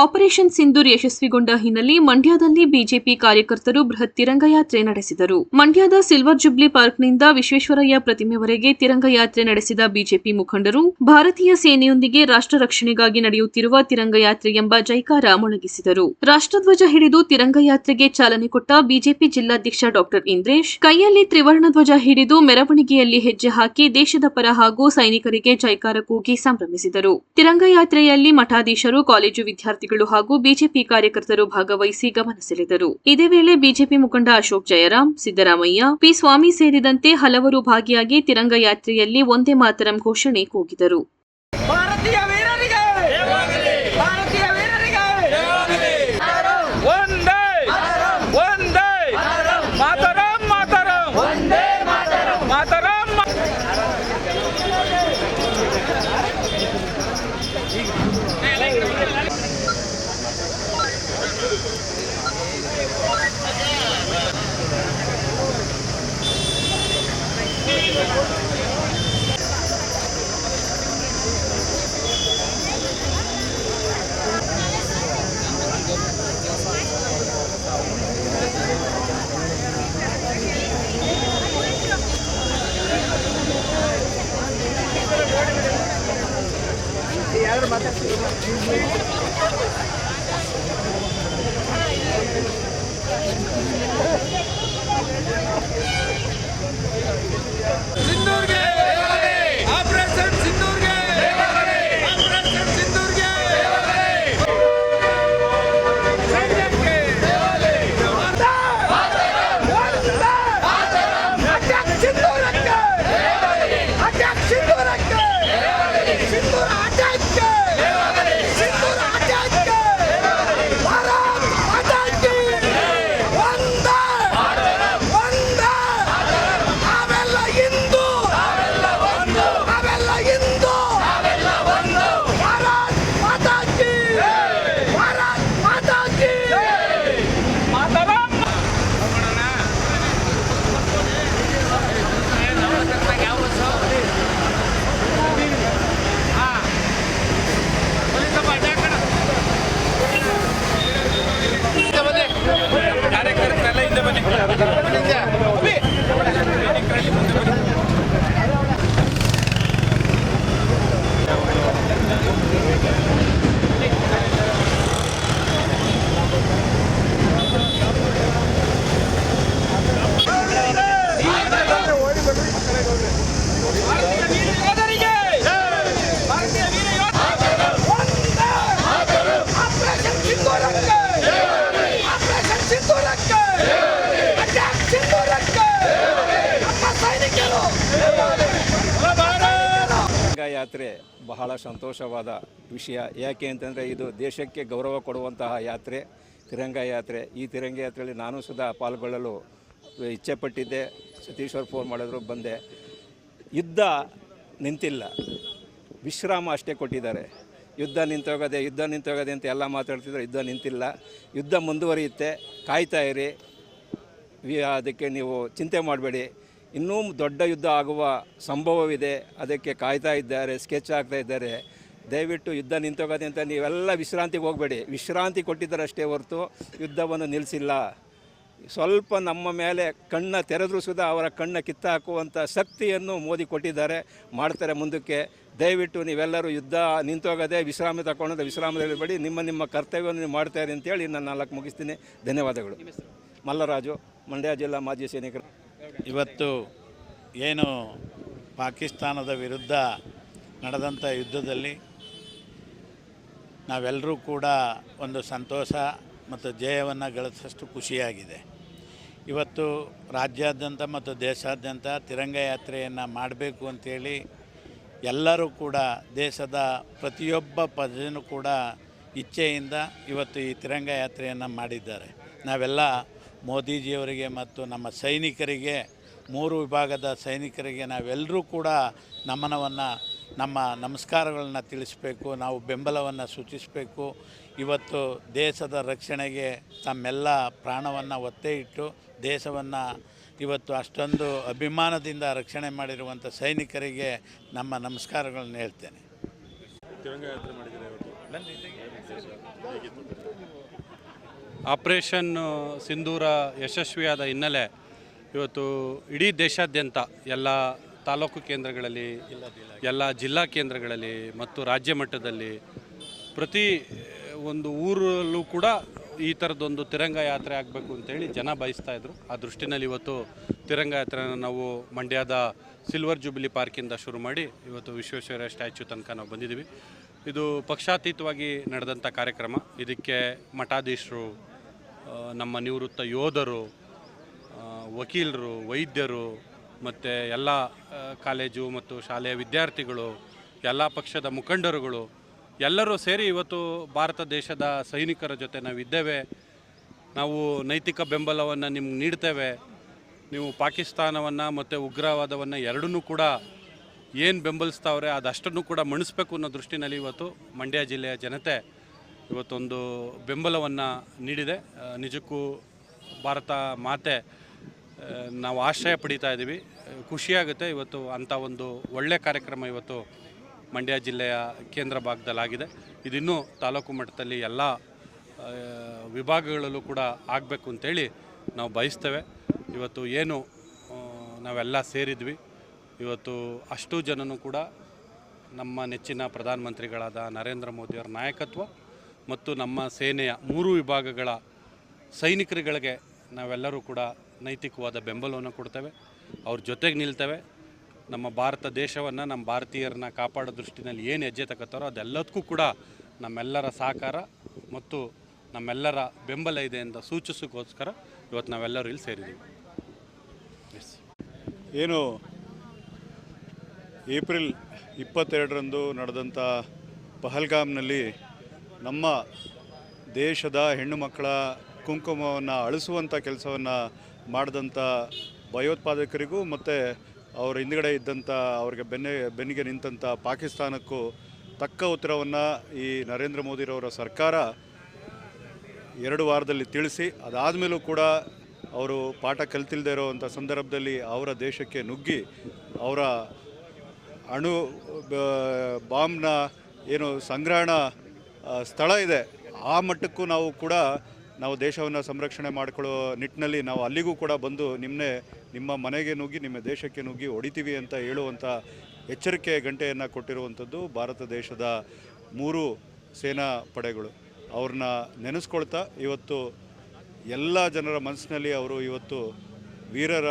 Operation Sindoor ಯಶಸ್ವಿಗೊಂಡ ಹಿನ್ನೆಲೆ ಮಂಡ್ಯದಲ್ಲಿ BJP ಕಾರ್ಯಕರ್ತರು ಬೃಹತ್ ತಿರಂಗ ಯಾತ್ರೆ ನಡೆಸಿದರು. ಮಂಡ್ಯದ ಸಿಲ್ವರ್ ಜುಬ್ಲಿ ಪಾರ್ಕ್ನಿಂದ ವಿಶ್ವೇಶ್ವರಯ್ಯ ಪ್ರತಿಮೆವರೆಗೆ ತಿರಂಗ ಯಾತ್ರೆ ನಡೆಸಿದ ಬಿಜೆಪಿ ಮುಖಂಡರು, ಭಾರತೀಯ ಸೇನೆಯೊಂದಿಗೆ ರಾಷ್ಟ್ರ ರಕ್ಷಣೆಗಾಗಿ ನಡೆಯುತ್ತಿರುವ ತಿರಂಗ ಯಾತ್ರೆ ಎಂಬ ಜೈಕಾರ ಮೊಳಗಿಸಿದರು. ರಾಷ್ಟ್ರಧ್ವಜ ಹಿಡಿದು ತಿರಂಗ ಯಾತ್ರೆಗೆ ಚಾಲನೆ ಕೊಟ್ಟ ಬಿಜೆಪಿ ಜಿಲ್ಲಾಧ್ಯಕ್ಷ ಡಾಕ್ಟರ್ ಇಂದ್ರೇಶ್, ಕೈಯಲ್ಲಿ ತ್ರಿವರ್ಣ ಧ್ವಜ ಹಿಡಿದು ಮೆರವಣಿಗೆಯಲ್ಲಿ ಹೆಜ್ಜೆ ಹಾಕಿ ದೇಶದ ಪರ ಹಾಗೂ ಸೈನಿಕರಿಗೆ ಜೈಕಾರ ಕೂಗಿ ಸಂಭ್ರಮಿಸಿದರು. ತಿರಂಗ ಯಾತ್ರೆಯಲ್ಲಿ ಮಠಾಧೀಶರು, ಕಾಲೇಜು ವಿದ್ಯಾರ್ಥಿಗಳು ಹಾಗೂ ಬಿಜೆಪಿ ಕಾರ್ಯಕರ್ತರು ಭಾಗವಹಿಸಿ ಗಮನ ಸೆಳೆದರು. ಇದೇ ವೇಳೆ ಬಿಜೆಪಿ ಮುಖಂಡ ಅಶೋಕ್ ಜಯರಾಮ್ ಸಿದ್ದರಾಮಯ್ಯ, ಪಿ ಸ್ವಾಮಿ ಸೇರಿದಂತೆ ಹಲವರು ಭಾಗಿಯಾಗಿ ತಿರಂಗ ಯಾತ್ರೆಯಲ್ಲಿ ಒಂದೇ ಮಾತರಂ ಘೋಷಣೆ ಕೂಗಿದರು. Thank you. ಬಹಳ ಸಂತೋಷವಾದ ವಿಷಯ. ಯಾಕೆ ಅಂತಂದರೆ ಇದು ದೇಶಕ್ಕೆ ಗೌರವ ಕೊಡುವಂತಹ ಯಾತ್ರೆ, ತಿರಂಗ ಯಾತ್ರೆ. ಈ ತಿರಂಗ ಯಾತ್ರೆಯಲ್ಲಿ ನಾನು ಸುಧಾ ಪಾಲ್ಗೊಳ್ಳಲು ಇಚ್ಛೆ ಪಟ್ಟಿದ್ದೆ ಸತೀಶ್ವರ್ ಫೋನ್ ಮಾಡಿದ್ರು, ಬಂದೆ. ಯುದ್ಧ ನಿಂತಿಲ್ಲ. ವಿಶ್ರಾಮ ಅಷ್ಟೇ ಕೊಟ್ಟಿದ್ದಾರೆ. ಯುದ್ಧ ನಿಂತೋಗದೆ ಯುದ್ಧ ನಿಂತೋಗದೆ ಅಂತ ಎಲ್ಲ ಮಾತಾಡ್ತಿದ್ರು, ಯುದ್ಧ ನಿಂತಿಲ್ಲ. ಯುದ್ಧ ಮುಂದುವರಿಯುತ್ತೆ. ಕಾಯ್ತಾ ಇರಿ. ವಿ- ಅದಕ್ಕೆ ನೀವು ಚಿಂತೆ ಮಾಡಬೇಡಿ. ಇನ್ನೂ ದೊಡ್ಡ ಯುದ್ಧ ಆಗುವ ಸಂಭವವಿದೆ. ಅದಕ್ಕೆ ಕಾಯ್ತಾ ಇದ್ದಾರೆ ಸ್ಕೆಚ್ ಆಗ್ತಾ ಇದ್ದಾರೆ. ದಯವಿಟ್ಟು ಯುದ್ಧ ನಿಂತೋಗದೆ ಅಂತ ನೀವೆಲ್ಲ ವಿಶ್ರಾಂತಿಗೆ ಹೋಗಬೇಡಿ. ವಿಶ್ರಾಂತಿ ಕೊಟ್ಟಿದ್ದಾರಷ್ಟೇ ಹೊರತು ಯುದ್ಧವನ್ನು ನಿಲ್ಲಿಸಿಲ್ಲ. ಸ್ವಲ್ಪ ನಮ್ಮ ಮೇಲೆ ಕಣ್ಣ ತೆರೆದರೂ ಸುದ ಅವರ ಕಣ್ಣ ಕಿತ್ತಾಕುವಂಥ ಶಕ್ತಿಯನ್ನು ಮೋದಿ ಕೊಟ್ಟಿದ್ದಾರೆ. ಮಾಡ್ತಾರೆ ಮುಂದಕ್ಕೆ. ದಯವಿಟ್ಟು ನೀವೆಲ್ಲರೂ ಯುದ್ಧ ನಿಂತೋಗದೆ ವಿಶ್ರಾಮ ತಗೊಂಡು ವಿಶ್ರಾಮದಲ್ಲಿ ನಿಮ್ಮ ನಿಮ್ಮ ಕರ್ತವ್ಯವನ್ನು ನೀವು ಮಾಡ್ತಾರೆ ಅಂತೇಳಿ ನಾನು ನಾಲ್ಕು ಮುಗಿಸ್ತೀನಿ. ಧನ್ಯವಾದಗಳು. ಮಲ್ಲರಾಜು ಮಂಡ್ಯ ಜಿಲ್ಲಾ ಮಾಜಿ ಸೈನಿಕರು. ಇವತ್ತು ಏನು ಪಾಕಿಸ್ತಾನದ ವಿರುದ್ಧ ನಡೆದಂಥ ಯುದ್ಧದಲ್ಲಿ ನಾವೆಲ್ಲರೂ ಕೂಡ ಒಂದು ಸಂತೋಷ ಮತ್ತು ಜಯವನ್ನು ಗಳಿಸಷ್ಟು ಖುಷಿಯಾಗಿದೆ. ಇವತ್ತು ರಾಜ್ಯಾದ್ಯಂತ ಮತ್ತು ದೇಶಾದ್ಯಂತ ತಿರಂಗ ಯಾತ್ರೆಯನ್ನು ಮಾಡಬೇಕು ಅಂತೇಳಿ ಎಲ್ಲರೂ ಕೂಡ ದೇಶದ ಪ್ರತಿಯೊಬ್ಬ ಪ್ರಜೆಯೂ ಕೂಡ ಇಚ್ಛೆಯಿಂದ ಇವತ್ತು ಈ ತಿರಂಗ ಯಾತ್ರೆಯನ್ನು ಮಾಡಿದ್ದಾರೆ. ನಾವೆಲ್ಲ ಮೋದಿಜಿಯವರಿಗೆ ಮತ್ತು ನಮ್ಮ ಸೈನಿಕರಿಗೆ ಮೂರು ವಿಭಾಗದ ಸೈನಿಕರಿಗೆ ನಾವೆಲ್ಲರೂ ಕೂಡ ನಮನವನ್ನು ನಮ್ಮ ನಮಸ್ಕಾರಗಳನ್ನು ತಿಳಿಸಬೇಕು ನಾವು ಬೆಂಬಲವನ್ನು ಸೂಚಿಸಬೇಕು. ಇವತ್ತು ದೇಶದ ರಕ್ಷಣೆಗೆ ತಮ್ಮೆಲ್ಲ ಪ್ರಾಣವನ್ನು ಒತ್ತೆ ಇಟ್ಟು ದೇಶವನ್ನು ಇವತ್ತು ಅಷ್ಟೊಂದು ಅಭಿಮಾನದಿಂದ ರಕ್ಷಣೆ ಮಾಡಿರುವಂಥ ಸೈನಿಕರಿಗೆ ನಮ್ಮ ನಮಸ್ಕಾರಗಳನ್ನ ಹೇಳ್ತೇನೆ ತಿರಂಗ ಯಾತ್ರೆ ಮಾಡಿದ್ದೀರಾ ಇವತ್ತು ಆಪರೇಷನ್ ಸಿಂಧೂರ ಯಶಸ್ವಿಯಾದ ಹಿನ್ನೆಲೆ ಇವತ್ತು ಇಡೀ ದೇಶಾದ್ಯಂತ ಎಲ್ಲ ತಾಲೂಕು ಕೇಂದ್ರಗಳಲ್ಲಿ, ಎಲ್ಲ ಜಿಲ್ಲಾ ಕೇಂದ್ರಗಳಲ್ಲಿ ಮತ್ತು ರಾಜ್ಯ ಮಟ್ಟದಲ್ಲಿ ಪ್ರತಿ ಒಂದು ಊರಲ್ಲೂ ಕೂಡ ಈ ಥರದೊಂದು ತಿರಂಗ ಯಾತ್ರೆ ಆಗಬೇಕು ಅಂತೇಳಿ ಜನ ಬಯಸ್ತಾ ಇದ್ರು. ಆ ದೃಷ್ಟಿನಲ್ಲಿ ಇವತ್ತು ತಿರಂಗ ಯಾತ್ರೆನ ನಾವು ಮಂಡ್ಯದ ಸಿಲ್ವರ್ ಜೂಬಿಲಿ ಪಾರ್ಕಿಂದ ಶುರು ಮಾಡಿ ಇವತ್ತು ವಿಶ್ವೇಶ್ವರ ಸ್ಟ್ಯಾಚ್ಯೂ ತನಕ ನಾವು ಬಂದಿದ್ದೀವಿ. ಇದು ಪಕ್ಷಾತೀತವಾಗಿ ನಡೆದಂಥ ಕಾರ್ಯಕ್ರಮ. ಇದಕ್ಕೆ ಮಠಾಧೀಶರು ನಮ್ಮ ನಿವೃತ್ತ ಯೋಧರು ವಕೀಲರು, ವೈದ್ಯರು ಮತ್ತು ಎಲ್ಲ ಕಾಲೇಜು ಮತ್ತು ಶಾಲೆಯ ವಿದ್ಯಾರ್ಥಿಗಳು, ಎಲ್ಲ ಪಕ್ಷದ ಮುಖಂಡರುಗಳು ಎಲ್ಲರೂ ಸೇರಿ ಇವತ್ತು ಭಾರತ ದೇಶದ ಸೈನಿಕರ ಜೊತೆ ನಾವು ಇದ್ದೇವೆ ನಾವು ನೈತಿಕ ಬೆಂಬಲವನ್ನು ನಿಮ್ಗೆ ನೀಡ್ತೇವೆ. ನೀವು ಪಾಕಿಸ್ತಾನವನ್ನು ಮತ್ತು ಉಗ್ರವಾದವನ್ನು ಎರಡನ್ನೂ ಕೂಡ ಏನು ಬೆಂಬಲಿಸ್ತಾವ್ರೆ ಅದಷ್ಟನ್ನು ಕೂಡ ಮಣಿಸ್ಬೇಕು ಅನ್ನೋ ದೃಷ್ಟಿನಲ್ಲಿ ಇವತ್ತು ಮಂಡ್ಯ ಜಿಲ್ಲೆಯ ಜನತೆ ಇವತ್ತೊಂದು ಬೆಂಬಲವನ್ನು ನೀಡಿದೆ. ನಿಜಕ್ಕೂ ಭಾರತ ಮಾತೆ ನಾವು ಆಶ್ರಯ ಪಡಿತಾ ಇದ್ದೀವಿ ಖುಷಿಯಾಗುತ್ತೆ. ಇವತ್ತು ಅಂಥ ಒಂದು ಒಳ್ಳೆಯ ಕಾರ್ಯಕ್ರಮ ಇವತ್ತು ಮಂಡ್ಯ ಜಿಲ್ಲೆಯ ಕೇಂದ್ರ ಭಾಗದಲ್ಲಾಗಿದೆ. ಇದಿನ್ನೂ ತಾಲೂಕು ಮಟ್ಟದಲ್ಲಿ ಎಲ್ಲ ವಿಭಾಗಗಳಲ್ಲೂ ಕೂಡ ಆಗಬೇಕು ಅಂತೇಳಿ ನಾವು ಬಯಸ್ತೇವೆ. ಇವತ್ತು ಏನು ನಾವೆಲ್ಲ ಸೇರಿದ್ವಿ. ಇವತ್ತು ಅಷ್ಟು ಜನನೂ ಕೂಡ ನಮ್ಮ ನೆಚ್ಚಿನ ಪ್ರಧಾನಮಂತ್ರಿಗಳಾದ ನರೇಂದ್ರ ಮೋದಿಯವರ ನಾಯಕತ್ವ ಮತ್ತು ನಮ್ಮ ಸೇನೆಯ ಮೂರು ವಿಭಾಗಗಳ ಸೈನಿಕರುಗಳಿಗೆ ನಾವೆಲ್ಲರೂ ಕೂಡ ನೈತಿಕವಾದ ಬೆಂಬಲವನ್ನು ಕೊಡ್ತೇವೆ. ಅವ್ರ ಜೊತೆಗೆ ನಿಲ್ತೇವೆ. ನಮ್ಮ ಭಾರತ ದೇಶವನ್ನು ನಮ್ಮ ಭಾರತೀಯರನ್ನ ಕಾಪಾಡೋ ದೃಷ್ಟಿನಲ್ಲಿ ಏನು ಹೆಜ್ಜೆ ತಗೋತಾರೋ ಅದೆಲ್ಲದಕ್ಕೂ ಕೂಡ ನಮ್ಮೆಲ್ಲರ ಸಹಕಾರ ಮತ್ತು ನಮ್ಮೆಲ್ಲರ ಬೆಂಬಲ ಇದೆ ಅಂತ ಸೂಚಿಸೋಕ್ಕೋಸ್ಕರ ಇವತ್ತು ನಾವೆಲ್ಲರೂ ಇಲ್ಲಿ ಸೇರಿದ್ದೀವಿ. ಏನು ಏಪ್ರಿಲ್ ಇಪ್ಪತ್ತೆರಡರಂದು ನಡೆದಂಥ ಪಹಲ್ಗಾಮ್ನಲ್ಲಿ ನಮ್ಮ ದೇಶದ ಹೆಣ್ಣು ಮಕ್ಕಳ ಕುಂಕುಮವನ್ನು ಅಳಿಸುವಂಥ ಕೆಲಸವನ್ನು ಮಾಡಿದಂಥ ಭಯೋತ್ಪಾದಕರಿಗೂ ಮತ್ತು ಅವರ ಹಿಂದ್ಗಡೆ ಇದ್ದಂಥ ಅವ್ರಿಗೆ ಬೆನ್ನೆ, ಬೆನ್ನಿಗೆ ನಿಂತಹ ಪಾಕಿಸ್ತಾನಕ್ಕೂ ತಕ್ಕ ಉತ್ತರವನ್ನು ಈ ನರೇಂದ್ರ ಮೋದಿರವರ ಸರ್ಕಾರ ಎರಡು ವಾರದಲ್ಲಿ ತಿಳಿಸಿ, ಅದಾದಮೇಲೂ ಕೂಡ ಅವರು ಪಾಠ ಕಲ್ತಿಲ್ಲದೆ ಇರೋವಂಥ ಸಂದರ್ಭದಲ್ಲಿ ಅವರ ದೇಶಕ್ಕೆ ನುಗ್ಗಿ ಅವರ ಅಣು ಬಾಂಬ್ನ ಏನು ಸಂಗ್ರಹಣ ಸ್ಥಳ ಇದೆ, ಆ ಮಟ್ಟಕ್ಕೂ ನಾವು ಕೂಡ ನಾವು ದೇಶವನ್ನು ಸಂರಕ್ಷಣೆ ಮಾಡಿಕೊಳ್ಳೋ ನಿಟ್ಟಿನಲ್ಲಿ ನಾವು ಅಲ್ಲಿಗೂ ಕೂಡ ಬಂದು ನಿಮ್ಮನ್ನೇ ನಿಮ್ಮ ಮನೆಗೆ ನುಗ್ಗಿ, ನಿಮ್ಮ ದೇಶಕ್ಕೆ ನುಗ್ಗಿ ಹೊಡಿತೀವಿ ಅಂತ ಹೇಳುವಂಥ ಎಚ್ಚರಿಕೆ ಗಂಟೆಯನ್ನು ಕೊಟ್ಟಿರುವಂಥದ್ದು ಭಾರತ ದೇಶದ ಮೂರು ಸೇನಾ ಪಡೆಗಳು. ಅವ್ರನ್ನ ನೆನೆಸ್ಕೊಳ್ತಾ ಇವತ್ತು ಎಲ್ಲ ಜನರ ಮನಸ್ಸಿನಲ್ಲಿ ಅವರು ಇವತ್ತು ವೀರರ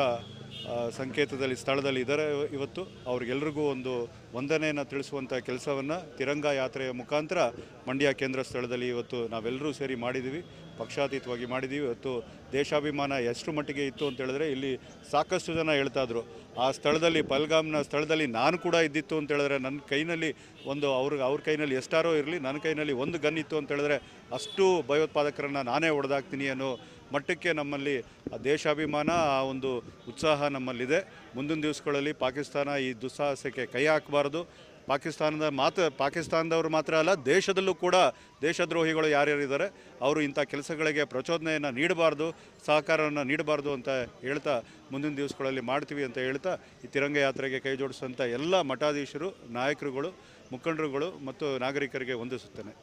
ಸಂಕೇತದಲ್ಲಿ, ಸ್ಥಳದಲ್ಲಿ ಇದ್ದಾರೆ ಇವತ್ತು. ಅವ್ರಿಗೆಲ್ರಿಗೂ ಒಂದು ವಂದನೆಯನ್ನು ತಿಳಿಸುವಂಥ ಕೆಲಸವನ್ನು ತಿರಂಗ ಯಾತ್ರೆಯ ಮುಖಾಂತರ ಮಂಡ್ಯ ಕೇಂದ್ರ ಸ್ಥಳದಲ್ಲಿ ಇವತ್ತು ನಾವೆಲ್ಲರೂ ಸೇರಿ ಮಾಡಿದ್ದೀವಿ. ಪಕ್ಷಾತೀತವಾಗಿ ಮಾಡಿದ್ದೀವಿ ಇವತ್ತು ದೇಶಾಭಿಮಾನ ಎಷ್ಟು ಮಟ್ಟಿಗೆ ಇತ್ತು ಅಂತ ಹೇಳಿದ್ರೆ ಇಲ್ಲಿ ಸಾಕಷ್ಟು ಜನ ಹೇಳ್ತಾ ಇದ್ರು. ಆ ಸ್ಥಳದಲ್ಲಿ, ಪಲ್ಗಾಮ್ನ ಸ್ಥಳದಲ್ಲಿ ನಾನು ಕೂಡ ಇದ್ದಿತ್ತು ಅಂತ ಹೇಳಿದ್ರೆ ನನ್ನ ಕೈನಲ್ಲಿ ಒಂದು ಅವ್ರ ಅವ್ರ ಕೈನಲ್ಲಿ ಎಷ್ಟಾರೋ ಇರಲಿ, ನನ್ನ ಕೈನಲ್ಲಿ ಒಂದು ಗನ್ ಇತ್ತು ಅಂತ ಹೇಳಿದ್ರೆ ಅಷ್ಟು ಭಯೋತ್ಪಾದಕರನ್ನು ನಾನೇ ಹೊಡೆದಾಕ್ತೀನಿ ಅನ್ನೋ ಮಟ್ಟಕ್ಕೆ ನಮ್ಮಲ್ಲಿ ಆ ದೇಶಾಭಿಮಾನ, ಆ ಒಂದು ಉತ್ಸಾಹ ನಮ್ಮಲ್ಲಿದೆ. ಮುಂದಿನ ದಿವಸಗಳಲ್ಲಿ ಪಾಕಿಸ್ತಾನ ಈ ದುಸ್ಸಾಹಸಕ್ಕೆ ಕೈ ಹಾಕಬಾರ್ದು. ಪಾಕಿಸ್ತಾನದ ಮಾತ್ರ, ಪಾಕಿಸ್ತಾನದವರು ಮಾತ್ರ ಅಲ್ಲ, ದೇಶದಲ್ಲೂ ಕೂಡ ದೇಶದ್ರೋಹಿಗಳು ಯಾರ್ಯಾರಿದ್ದಾರೆ, ಅವರು ಇಂಥ ಕೆಲಸಗಳಿಗೆ ಪ್ರಚೋದನೆಯನ್ನು ನೀಡಬಾರ್ದು, ಸಹಕಾರವನ್ನು ನೀಡಬಾರ್ದು ಅಂತ ಹೇಳ್ತಾ ಮುಂದಿನ ದಿವಸಗಳಲ್ಲಿ ಮಾಡ್ತೀವಿ ಅಂತ ಹೇಳ್ತಾ ಈ ತಿರಂಗ ಯಾತ್ರೆಗೆ ಕೈ ಜೋಡಿಸುವಂಥ ಎಲ್ಲ ಮಠಾಧೀಶರು, ನಾಯಕರುಗಳು, ಮುಖಂಡರುಗಳು ಮತ್ತು ನಾಗರಿಕರಿಗೆ ವಂದಿಸುತ್ತೇನೆ.